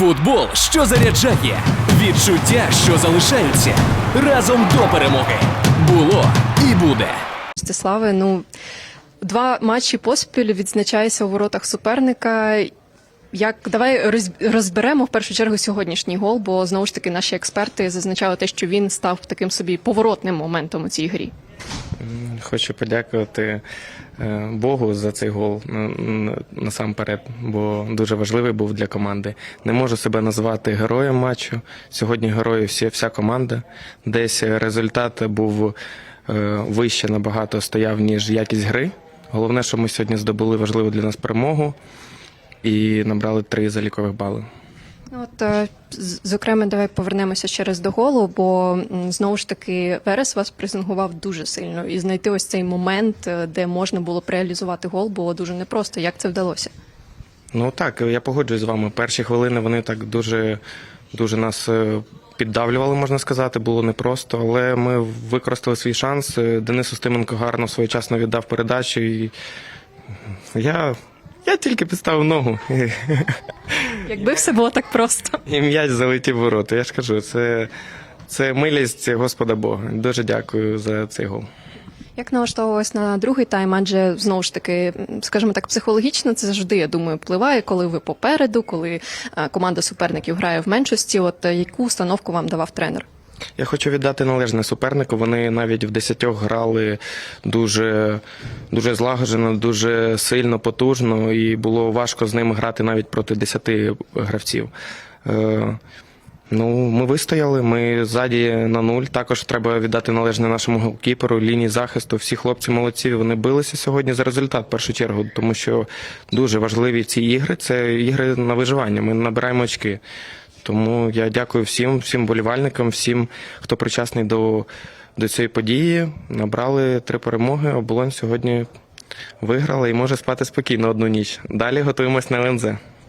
Футбол, що заряджає, відчуття, що залишаються разом до перемоги. Було і буде. Стиславе, ну два матчі поспіль відзначається у воротах суперника. Як давай роз- розберемо в першу чергу сьогоднішній гол, бо знову ж таки наші експерти зазначали те, що він став таким собі поворотним моментом у цій грі. Хочу подякувати е, Богу за цей гол насамперед, бо дуже важливий був для команди. Не можу себе назвати героєм матчу. Сьогодні герої всі, вся команда. Десь результат був е, вище набагато стояв, ніж якість гри. Головне, що ми сьогодні здобули важливу для нас перемогу і набрали три залікових бали. От е, зокрема, давай повернемося ще раз до голу, бо знову ж таки Верес вас презентував дуже сильно, і знайти ось цей момент, е, де можна було реалізувати гол, було дуже непросто. Як це вдалося? Ну так, я погоджуюсь з вами. Перші хвилини вони так дуже, дуже нас е, піддавлювали, можна сказати, було непросто, але ми використали свій шанс. Денис Устименко гарно своєчасно віддав передачу. І я, я тільки підставив ногу. Якби все було так просто. І м'яч залетів у ворота. Я ж кажу, це, це милість Господа Бога. Дуже дякую за цей гол. Як налаштовувалась на другий тайм, адже знову ж таки, скажімо так, психологічно це завжди, я думаю, впливає, коли ви попереду, коли е, команда суперників грає в меншості. От е, яку установку вам давав тренер? Я хочу віддати належне супернику. Вони навіть в десятьох грали дуже, дуже злагоджено, дуже сильно, потужно, і було важко з ними грати навіть проти десяти гравців. Е, Ну, ми вистояли, ми ззаді на нуль. Також треба віддати належне нашому голкіперу, лінії захисту. Всі хлопці молодці. Вони билися сьогодні за результат в першу чергу, тому що дуже важливі ці ігри. Це ігри на виживання. Ми набираємо очки. Тому я дякую всім, всім болівальникам, всім, хто причасний до, до цієї події. Набрали три перемоги. Оболонь сьогодні виграла і може спати спокійно одну ніч. Далі готуємось на ЛНЗ.